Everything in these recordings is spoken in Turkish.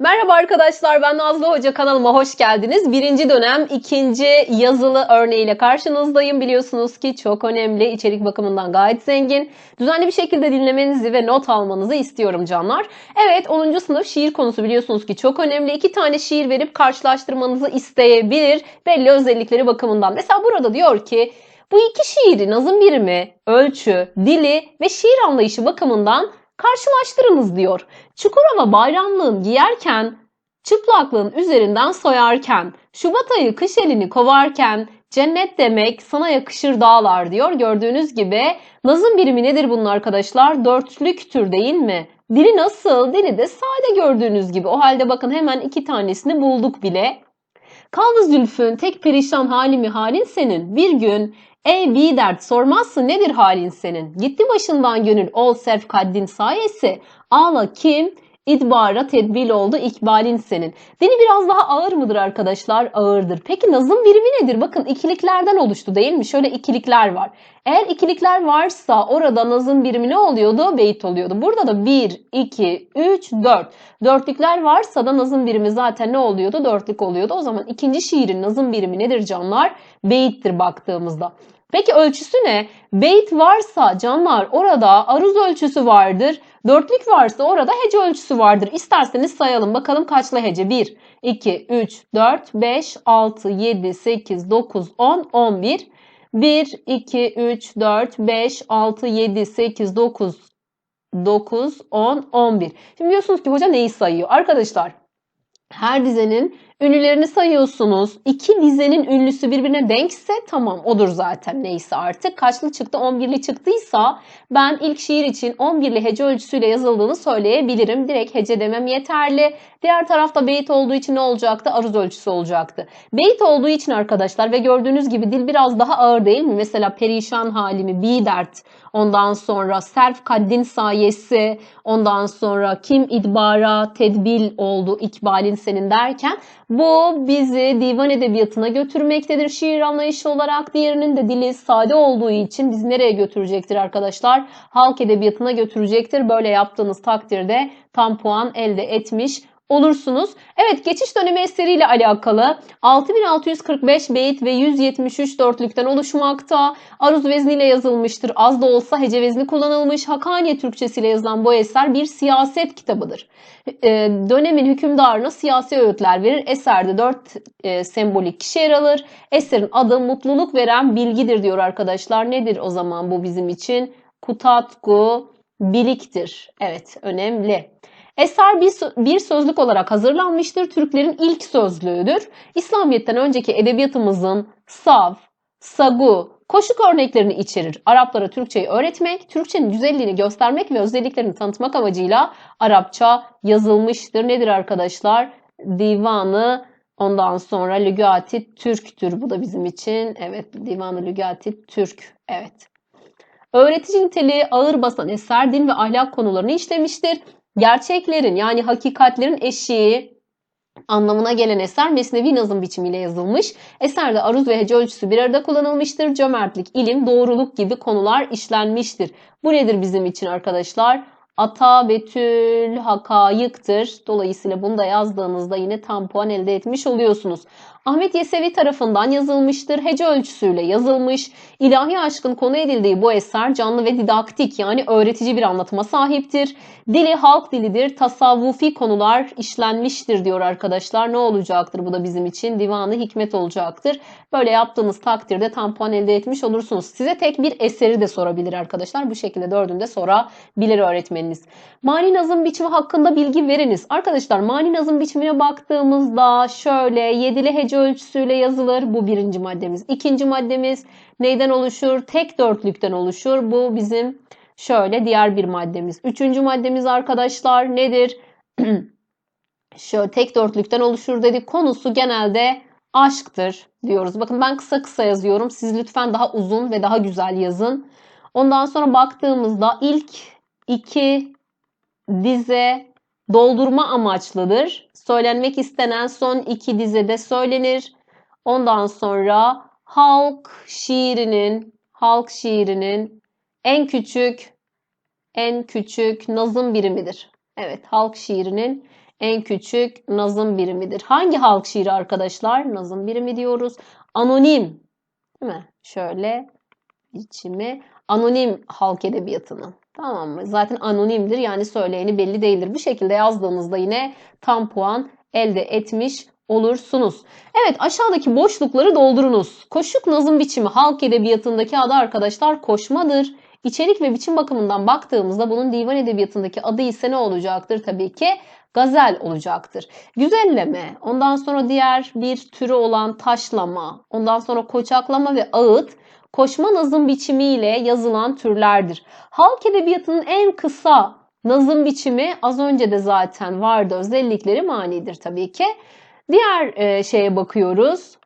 Merhaba arkadaşlar ben Nazlı Hoca kanalıma hoş geldiniz. Birinci dönem ikinci yazılı örneğiyle karşınızdayım. Biliyorsunuz ki çok önemli içerik bakımından gayet zengin. Düzenli bir şekilde dinlemenizi ve not almanızı istiyorum canlar. Evet 10. sınıf şiir konusu biliyorsunuz ki çok önemli. İki tane şiir verip karşılaştırmanızı isteyebilir belli özellikleri bakımından. Mesela burada diyor ki bu iki şiiri nazım birimi, ölçü, dili ve şiir anlayışı bakımından karşılaştırınız diyor. Çukurova bayramlığın giyerken, çıplaklığın üzerinden soyarken, Şubat ayı kış elini kovarken, cennet demek sana yakışır dağlar diyor. Gördüğünüz gibi nazım birimi nedir bunun arkadaşlar? Dörtlüktür değil mi? Dili nasıl? Dili de sade gördüğünüz gibi. O halde bakın hemen iki tanesini bulduk bile. Kaldı zülfün tek perişan halimi halin senin. Bir gün ey bir dert sormazsın nedir halin senin. Gitti başından gönül ol serf kaddin sayesi. Ağla kim? İdbara tedbil oldu ikbalin senin. Dili biraz daha ağır mıdır arkadaşlar? Ağırdır. Peki nazım birimi nedir? Bakın ikiliklerden oluştu değil mi? Şöyle ikilikler var. Eğer ikilikler varsa orada nazım birimi ne oluyordu? Beyit oluyordu. Burada da 1, 2, 3, 4. Dörtlükler varsa da nazım birimi zaten ne oluyordu? Dörtlük oluyordu. O zaman ikinci şiirin nazım birimi nedir canlar? Beyittir baktığımızda. Peki ölçüsü ne? Beyt varsa canlar orada aruz ölçüsü vardır. Dörtlük varsa orada hece ölçüsü vardır. İsterseniz sayalım. Bakalım kaçlı hece? 1, 2, 3, 4, 5, 6, 7, 8, 9, 10, 11. 1, 2, 3, 4, 5, 6, 7, 8, 9, 9, 10, 11. Şimdi diyorsunuz ki hoca neyi sayıyor? Arkadaşlar her dizenin ünlülerini sayıyorsunuz. İki dizenin ünlüsü birbirine denkse tamam odur zaten neyse artık. Kaçlı çıktı 11'li çıktıysa ben ilk şiir için 11'li hece ölçüsüyle yazıldığını söyleyebilirim. Direkt hece demem yeterli. Diğer tarafta beyit olduğu için ne olacaktı? Aruz ölçüsü olacaktı. Beyit olduğu için arkadaşlar ve gördüğünüz gibi dil biraz daha ağır değil mi? Mesela perişan halimi, bir dert, ondan sonra serf kaddin sayesi, ondan sonra kim idbara tedbil oldu ikbalin senin derken bu bizi divan edebiyatına götürmektedir şiir anlayışı olarak. Diğerinin de dili sade olduğu için bizi nereye götürecektir arkadaşlar? Halk edebiyatına götürecektir. Böyle yaptığınız takdirde tam puan elde etmiş olursunuz. Evet geçiş dönemi eseriyle alakalı 6645 beyit ve 173 dörtlükten oluşmakta. Aruz vezniyle yazılmıştır. Az da olsa hece vezni kullanılmış. Hakaniye Türkçesiyle yazılan bu eser bir siyaset kitabıdır. Ee, dönemin hükümdarına siyasi öğütler verir. Eserde dört e, sembolik kişi yer alır. Eserin adı mutluluk veren bilgidir diyor arkadaşlar. Nedir o zaman bu bizim için? Kutatku biliktir. Evet önemli. Eser bir, bir sözlük olarak hazırlanmıştır. Türklerin ilk sözlüğüdür. İslamiyet'ten önceki edebiyatımızın sav, sagu, koşuk örneklerini içerir. Araplara Türkçeyi öğretmek, Türkçenin güzelliğini göstermek ve özelliklerini tanıtmak amacıyla Arapça yazılmıştır. Nedir arkadaşlar? Divanı ondan sonra Lügati Türk'tür. Bu da bizim için. Evet, Divanı Lügati Türk. Evet. Öğretici niteliği ağır basan eser din ve ahlak konularını işlemiştir gerçeklerin yani hakikatlerin eşiği anlamına gelen eser mesnevi nazım biçimiyle yazılmış. Eserde aruz ve hece ölçüsü bir arada kullanılmıştır. Cömertlik, ilim, doğruluk gibi konular işlenmiştir. Bu nedir bizim için arkadaşlar? Ata betül hakayıktır. Dolayısıyla bunu da yazdığınızda yine tam puan elde etmiş oluyorsunuz. Ahmet Yesevi tarafından yazılmıştır. Hece ölçüsüyle yazılmış. İlahi aşkın konu edildiği bu eser canlı ve didaktik yani öğretici bir anlatıma sahiptir. Dili halk dilidir. Tasavvufi konular işlenmiştir diyor arkadaşlar. Ne olacaktır bu da bizim için? Divanı hikmet olacaktır. Böyle yaptığınız takdirde tam puan elde etmiş olursunuz. Size tek bir eseri de sorabilir arkadaşlar. Bu şekilde dördünde sorabilir öğretmeniniz. Mani nazım biçimi hakkında bilgi veriniz. Arkadaşlar mani nazım biçimine baktığımızda şöyle yedili hece ölçüsüyle yazılır. Bu birinci maddemiz. İkinci maddemiz neyden oluşur? Tek dörtlükten oluşur. Bu bizim şöyle diğer bir maddemiz. Üçüncü maddemiz arkadaşlar nedir? şöyle tek dörtlükten oluşur dedik. Konusu genelde aşktır diyoruz. Bakın ben kısa kısa yazıyorum. Siz lütfen daha uzun ve daha güzel yazın. Ondan sonra baktığımızda ilk iki dize doldurma amaçlıdır. Söylenmek istenen son iki dizede söylenir. Ondan sonra halk şiirinin halk şiirinin en küçük en küçük nazım birimidir. Evet, halk şiirinin en küçük nazım birimidir. Hangi halk şiiri arkadaşlar? Nazım birimi diyoruz. Anonim. Değil mi? Şöyle biçimi. Anonim halk edebiyatının. Tamam mı? Zaten anonimdir yani söyleyeni belli değildir. Bu şekilde yazdığınızda yine tam puan elde etmiş olursunuz. Evet aşağıdaki boşlukları doldurunuz. Koşuk nazım biçimi halk edebiyatındaki adı arkadaşlar koşmadır. İçerik ve biçim bakımından baktığımızda bunun divan edebiyatındaki adı ise ne olacaktır? Tabii ki gazel olacaktır. Güzelleme, ondan sonra diğer bir türü olan taşlama, ondan sonra koçaklama ve ağıt koşma nazım biçimiyle yazılan türlerdir. Halk edebiyatının en kısa nazım biçimi az önce de zaten vardı özellikleri manidir tabii ki. Diğer e, şeye bakıyoruz.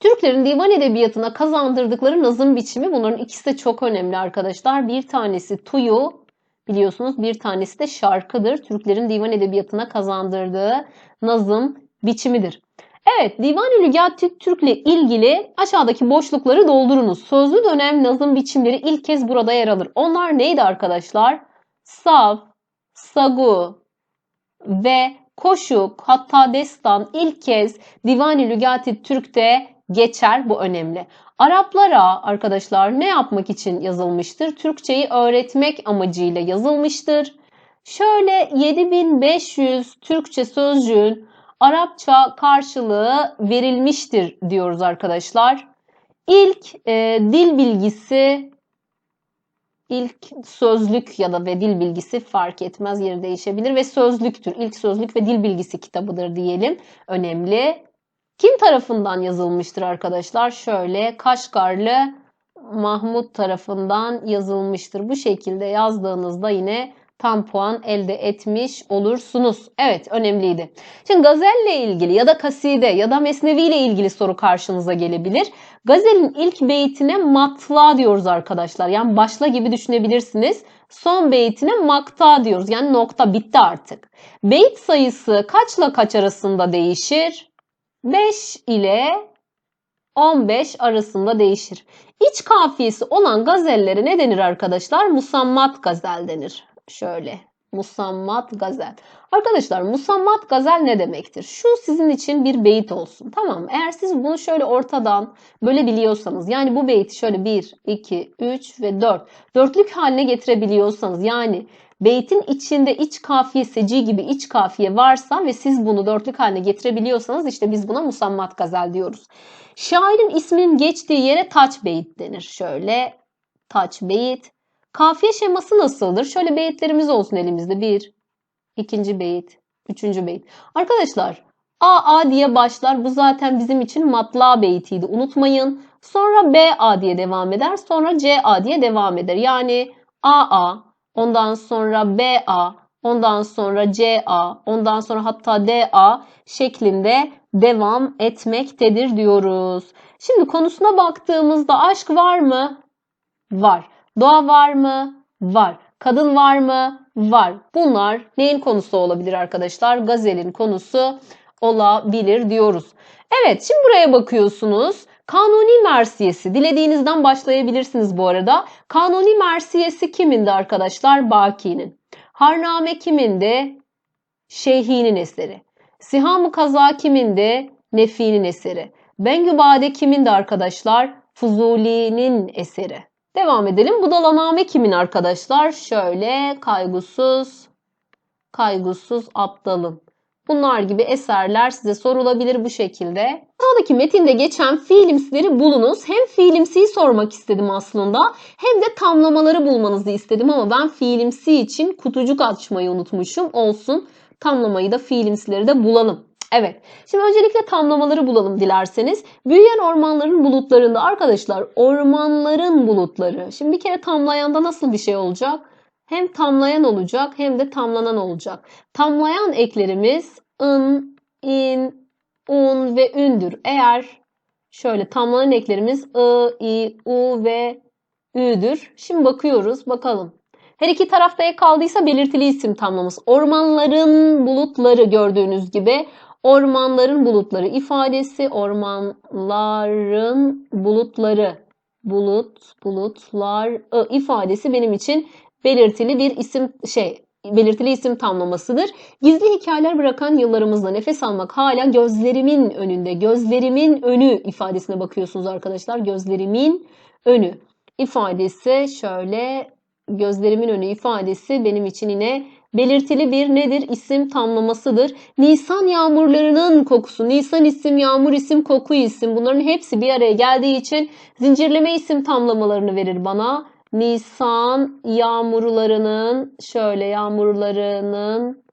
Türklerin divan edebiyatına kazandırdıkları nazım biçimi bunların ikisi de çok önemli arkadaşlar. Bir tanesi tuyu biliyorsunuz bir tanesi de şarkıdır. Türklerin divan edebiyatına kazandırdığı nazım biçimidir. Evet, Divan-ı Lügat Türk'le ilgili aşağıdaki boşlukları doldurunuz. Sözlü dönem nazım biçimleri ilk kez burada yer alır. Onlar neydi arkadaşlar? Sav, Sagu ve Koşuk hatta Destan ilk kez Divan-ı Lügat-ı Türk'te geçer. Bu önemli. Araplara arkadaşlar ne yapmak için yazılmıştır? Türkçeyi öğretmek amacıyla yazılmıştır. Şöyle 7500 Türkçe sözcüğün Arapça karşılığı verilmiştir diyoruz arkadaşlar. İlk e, dil bilgisi, ilk sözlük ya da ve dil bilgisi fark etmez yeri değişebilir ve sözlüktür. İlk sözlük ve dil bilgisi kitabıdır diyelim. Önemli. Kim tarafından yazılmıştır arkadaşlar? Şöyle Kaşgarlı Mahmut tarafından yazılmıştır. Bu şekilde yazdığınızda yine tam puan elde etmiş olursunuz. Evet önemliydi. Şimdi gazelle ilgili ya da kaside ya da mesnevi ile ilgili soru karşınıza gelebilir. Gazelin ilk beytine matla diyoruz arkadaşlar. Yani başla gibi düşünebilirsiniz. Son beytine makta diyoruz. Yani nokta bitti artık. Beyt sayısı kaçla kaç arasında değişir? 5 ile 15 arasında değişir. İç kafiyesi olan gazellere ne denir arkadaşlar? Musammat gazel denir. Şöyle musammat gazel. Arkadaşlar musammat gazel ne demektir? Şu sizin için bir beyit olsun. Tamam mı? Eğer siz bunu şöyle ortadan böyle biliyorsanız yani bu beyti şöyle 1, 2, 3 ve 4 dörtlük haline getirebiliyorsanız yani beytin içinde iç kafiye seci gibi iç kafiye varsa ve siz bunu dörtlük haline getirebiliyorsanız işte biz buna musammat gazel diyoruz. Şairin isminin geçtiği yere taç beyit denir. Şöyle taç beyit. Kafiye şeması nasıldır? Şöyle beyitlerimiz olsun elimizde. Bir, ikinci beyit, üçüncü beyit. Arkadaşlar A A diye başlar. Bu zaten bizim için matla beytiydi. Unutmayın. Sonra B A diye devam eder. Sonra C A diye devam eder. Yani A A, ondan sonra B A, ondan sonra C A, ondan sonra hatta D A şeklinde devam etmektedir diyoruz. Şimdi konusuna baktığımızda aşk var mı? Var. Doğa var mı? Var. Kadın var mı? Var. Bunlar neyin konusu olabilir arkadaşlar? Gazelin konusu olabilir diyoruz. Evet şimdi buraya bakıyorsunuz. Kanuni Mersiyesi. Dilediğinizden başlayabilirsiniz bu arada. Kanuni Mersiyesi kimindi arkadaşlar? Baki'nin. Harname kimindi? Şeyhi'nin eseri. Siham-ı Kaza kimindi? Nefi'nin eseri. Bengübade kimindi arkadaşlar? Fuzuli'nin eseri. Devam edelim. Budalaname kimin arkadaşlar? Şöyle kaygısız, kaygısız aptalın. Bunlar gibi eserler size sorulabilir bu şekilde. Sağdaki metinde geçen fiilimsileri bulunuz. Hem fiilimsiyi sormak istedim aslında hem de tamlamaları bulmanızı istedim ama ben fiilimsi için kutucuk açmayı unutmuşum. Olsun tamlamayı da fiilimsileri de bulalım. Evet. Şimdi öncelikle tamlamaları bulalım dilerseniz. Büyüyen ormanların bulutlarında arkadaşlar ormanların bulutları. Şimdi bir kere tamlayanda nasıl bir şey olacak? Hem tamlayan olacak hem de tamlanan olacak. Tamlayan eklerimiz ın, in, un ve ündür. Eğer şöyle tamlanan eklerimiz ı, i, u ve ü'dür. Şimdi bakıyoruz. Bakalım. Her iki tarafta ek kaldıysa belirtili isim tamlaması. Ormanların bulutları gördüğünüz gibi ormanların bulutları ifadesi ormanların bulutları bulut bulutlar ifadesi benim için belirtili bir isim şey belirtili isim tamlamasıdır. Gizli hikayeler bırakan yıllarımızda nefes almak hala gözlerimin önünde. Gözlerimin önü ifadesine bakıyorsunuz arkadaşlar. Gözlerimin önü ifadesi şöyle gözlerimin önü ifadesi benim için yine belirtili bir nedir? İsim tamlamasıdır. Nisan yağmurlarının kokusu. Nisan isim, yağmur isim, koku isim. Bunların hepsi bir araya geldiği için zincirleme isim tamlamalarını verir bana. Nisan yağmurlarının şöyle yağmurlarının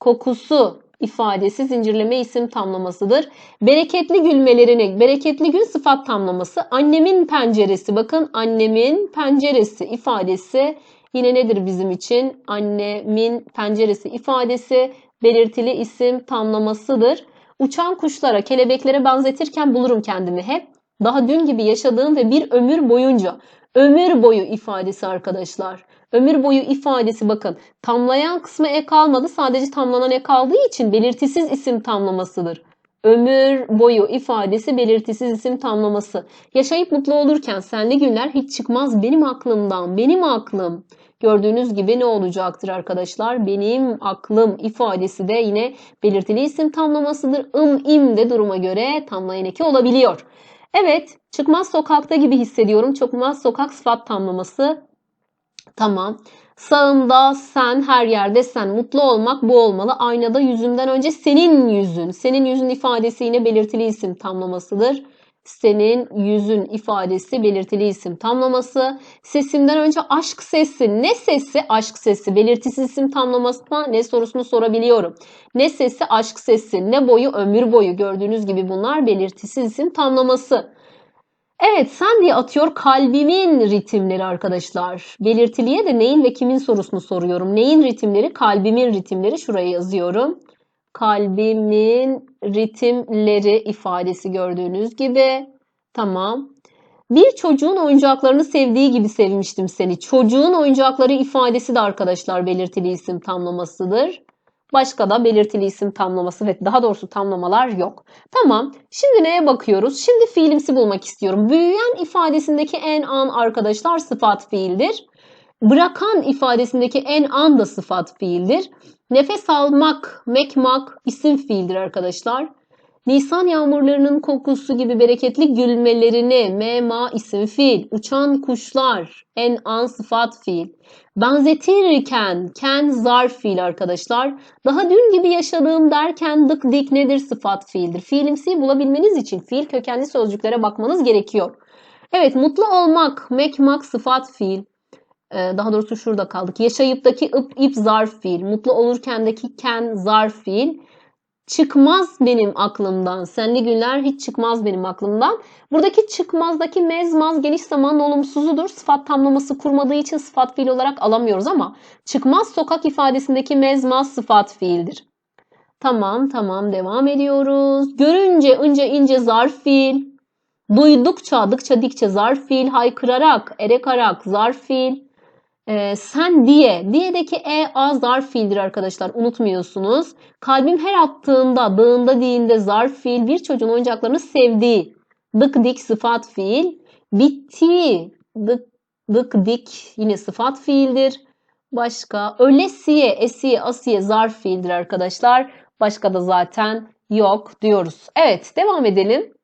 kokusu ifadesi zincirleme isim tamlamasıdır. Bereketli gülmelerini, bereketli gül sıfat tamlaması. Annemin penceresi, bakın annemin penceresi ifadesi yine nedir bizim için? Annemin penceresi ifadesi belirtili isim tamlamasıdır. Uçan kuşlara, kelebeklere benzetirken bulurum kendimi hep. Daha dün gibi yaşadığım ve bir ömür boyunca, ömür boyu ifadesi arkadaşlar. Ömür boyu ifadesi bakın tamlayan kısmı ek kalmadı sadece tamlanan ek kaldığı için belirtisiz isim tamlamasıdır. Ömür boyu ifadesi belirtisiz isim tamlaması. Yaşayıp mutlu olurken senli günler hiç çıkmaz benim aklımdan. Benim aklım. Gördüğünüz gibi ne olacaktır arkadaşlar? Benim aklım ifadesi de yine belirtili isim tamlamasıdır. ım im de duruma göre tamlayan eki olabiliyor. Evet, çıkmaz sokakta gibi hissediyorum. Çıkmaz sokak sıfat tamlaması Tamam. Sağımda sen, her yerde sen. Mutlu olmak bu olmalı. Aynada yüzümden önce senin yüzün. Senin yüzün ifadesi yine belirtili isim tamlamasıdır. Senin yüzün ifadesi belirtili isim tamlaması. Sesimden önce aşk sesi. Ne sesi? Aşk sesi. Belirtisiz isim tamlamasına ne sorusunu sorabiliyorum. Ne sesi? Aşk sesi. Ne boyu? Ömür boyu. Gördüğünüz gibi bunlar belirtisiz isim tamlaması. Evet sen diye atıyor kalbimin ritimleri arkadaşlar. Belirtiliye de neyin ve kimin sorusunu soruyorum. Neyin ritimleri? Kalbimin ritimleri. Şuraya yazıyorum. Kalbimin ritimleri ifadesi gördüğünüz gibi. Tamam. Bir çocuğun oyuncaklarını sevdiği gibi sevmiştim seni. Çocuğun oyuncakları ifadesi de arkadaşlar belirtili isim tamlamasıdır. Başka da belirtili isim tamlaması ve daha doğrusu tamlamalar yok. Tamam. Şimdi neye bakıyoruz? Şimdi fiilimsi bulmak istiyorum. Büyüyen ifadesindeki en an arkadaşlar sıfat fiildir. Bırakan ifadesindeki en an da sıfat fiildir. Nefes almak, mekmak isim fiildir arkadaşlar. Nisan yağmurlarının kokusu gibi bereketli gülmelerini mema isim fiil, uçan kuşlar en an sıfat fiil. Benzetirken ken zarf fiil arkadaşlar. Daha dün gibi yaşadığım derken dık dik nedir sıfat fiildir. Fiilimsiyi bulabilmeniz için fiil kökenli sözcüklere bakmanız gerekiyor. Evet mutlu olmak, mekmak sıfat fiil. Ee, daha doğrusu şurada kaldık. Yaşayıptaki ıp ip zarf fiil. Mutlu olurkendeki ken zarf fiil çıkmaz benim aklımdan. Senli günler hiç çıkmaz benim aklımdan. Buradaki çıkmazdaki mezmaz geniş zaman olumsuzudur. Sıfat tamlaması kurmadığı için sıfat fiil olarak alamıyoruz ama çıkmaz sokak ifadesindeki mezmaz sıfat fiildir. Tamam tamam devam ediyoruz. Görünce ince ince zarf fiil. Duydukça dıkça dikçe zarf fiil. Haykırarak erekarak zarf fiil. Ee, sen diye. Diye'deki e a zarf fiildir arkadaşlar. Unutmuyorsunuz. Kalbim her attığında, dağında diğinde zarf fiil. Bir çocuğun oyuncaklarını sevdiği. Dık dik sıfat fiil. Bitti. Dık, dık dik yine sıfat fiildir. Başka ölesiye, esiye, asiye zarf fiildir arkadaşlar. Başka da zaten yok diyoruz. Evet devam edelim.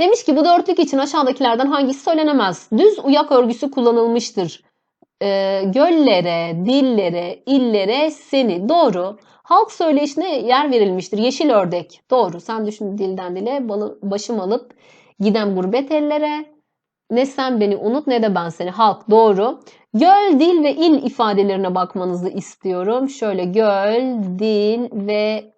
Demiş ki bu dörtlük için aşağıdakilerden hangisi söylenemez? Düz uyak örgüsü kullanılmıştır e, göllere, dillere, illere seni. Doğru. Halk söyleyişine yer verilmiştir. Yeşil ördek. Doğru. Sen düşün dilden dile balı, başım alıp giden gurbet ellere. Ne sen beni unut ne de ben seni. Halk doğru. Göl, dil ve il ifadelerine bakmanızı istiyorum. Şöyle göl, dil ve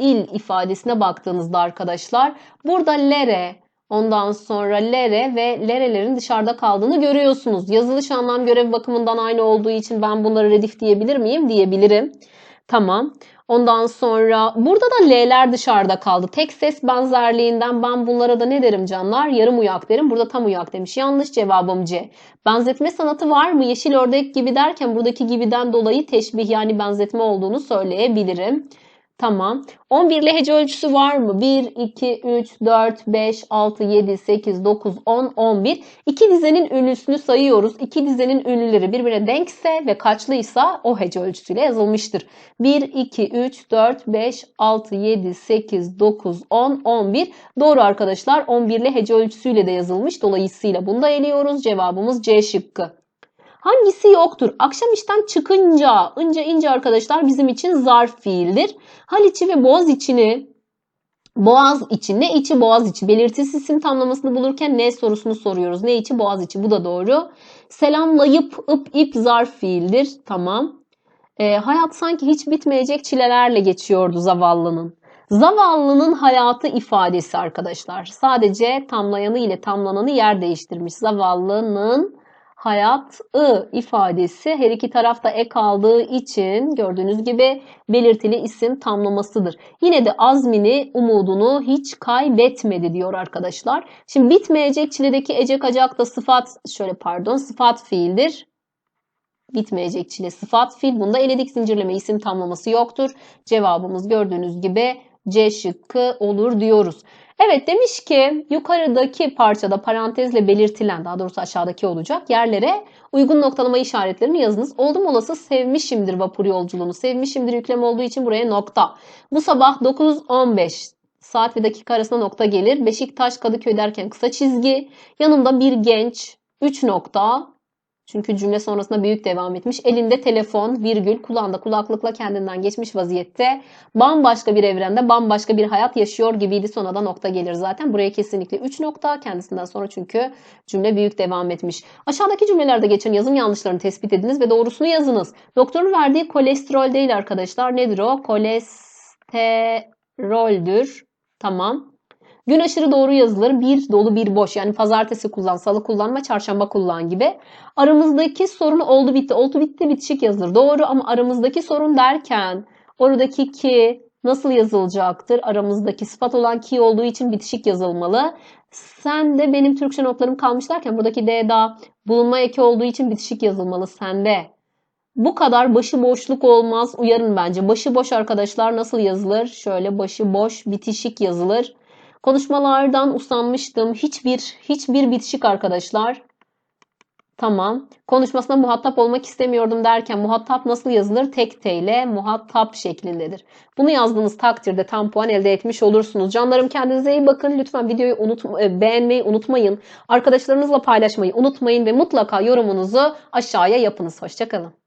il ifadesine baktığınızda arkadaşlar burada lere, Ondan sonra lere ve lerelerin dışarıda kaldığını görüyorsunuz. Yazılış anlam görev bakımından aynı olduğu için ben bunları redif diyebilir miyim? Diyebilirim. Tamam. Ondan sonra burada da L'ler dışarıda kaldı. Tek ses benzerliğinden ben bunlara da ne derim canlar? Yarım uyak derim. Burada tam uyak demiş. Yanlış cevabım C. Benzetme sanatı var mı? Yeşil ördek gibi derken buradaki gibiden dolayı teşbih yani benzetme olduğunu söyleyebilirim. Tamam. 11 ile hece ölçüsü var mı? 1, 2, 3, 4, 5, 6, 7, 8, 9, 10, 11. İki dizenin ünlüsünü sayıyoruz. İki dizenin ünlüleri birbirine denkse ve kaçlıysa o hece ölçüsüyle yazılmıştır. 1, 2, 3, 4, 5, 6, 7, 8, 9, 10, 11. Doğru arkadaşlar 11 ile hece ölçüsüyle de yazılmış. Dolayısıyla bunu da eliyoruz. Cevabımız C şıkkı. Hangisi yoktur? Akşam işten çıkınca, ince ince arkadaşlar bizim için zarf fiildir. Hal içi ve boğaz içini Boğaz içi. Ne içi boğaz içi. Belirtisiz isim tamlamasını bulurken ne sorusunu soruyoruz. Ne içi boğaz içi. Bu da doğru. Selamlayıp ıp ip zarf fiildir. Tamam. Ee, hayat sanki hiç bitmeyecek çilelerle geçiyordu zavallının. Zavallının hayatı ifadesi arkadaşlar. Sadece tamlayanı ile tamlananı yer değiştirmiş. Zavallının hayatı ifadesi her iki tarafta ek aldığı için gördüğünüz gibi belirtili isim tamlamasıdır. Yine de azmini, umudunu hiç kaybetmedi diyor arkadaşlar. Şimdi bitmeyecek çiledeki ecek acak da sıfat, şöyle pardon sıfat fiildir. Bitmeyecek çile sıfat fiil. Bunda eledik zincirleme isim tamlaması yoktur. Cevabımız gördüğünüz gibi C şıkkı olur diyoruz. Evet demiş ki yukarıdaki parçada parantezle belirtilen daha doğrusu aşağıdaki olacak yerlere uygun noktalama işaretlerini yazınız. Oldum olası sevmişimdir vapur yolculuğunu. Sevmişimdir yükleme olduğu için buraya nokta. Bu sabah 9.15 saat ve dakika arasında nokta gelir. Beşiktaş Kadıköy derken kısa çizgi. Yanımda bir genç 3 nokta çünkü cümle sonrasında büyük devam etmiş. Elinde telefon, virgül, kulağında kulaklıkla kendinden geçmiş vaziyette. Bambaşka bir evrende, bambaşka bir hayat yaşıyor gibiydi. Sonra da nokta gelir zaten. Buraya kesinlikle 3 nokta. Kendisinden sonra çünkü cümle büyük devam etmiş. Aşağıdaki cümlelerde geçen yazım yanlışlarını tespit ediniz ve doğrusunu yazınız. Doktorun verdiği kolesterol değil arkadaşlar. Nedir o? Kolesteroldür. Tamam. Gün aşırı doğru yazılır. Bir dolu bir boş. Yani pazartesi kullan, salı kullanma, çarşamba kullan gibi. Aramızdaki sorun oldu bitti. Oldu bitti bitişik yazılır. Doğru ama aramızdaki sorun derken oradaki ki nasıl yazılacaktır? Aramızdaki sıfat olan ki olduğu için bitişik yazılmalı. Sen de benim Türkçe notlarım kalmış derken buradaki D da bulunma eki olduğu için bitişik yazılmalı. Sende. Bu kadar başı boşluk olmaz. Uyarın bence. Başı boş arkadaşlar nasıl yazılır? Şöyle başı boş bitişik yazılır. Konuşmalardan usanmıştım. Hiçbir hiçbir bitişik arkadaşlar. Tamam. Konuşmasına muhatap olmak istemiyordum derken muhatap nasıl yazılır? Tek T ile muhatap şeklindedir. Bunu yazdığınız takdirde tam puan elde etmiş olursunuz. Canlarım kendinize iyi bakın. Lütfen videoyu unut, beğenmeyi unutmayın. Arkadaşlarınızla paylaşmayı unutmayın ve mutlaka yorumunuzu aşağıya yapınız. Hoşçakalın.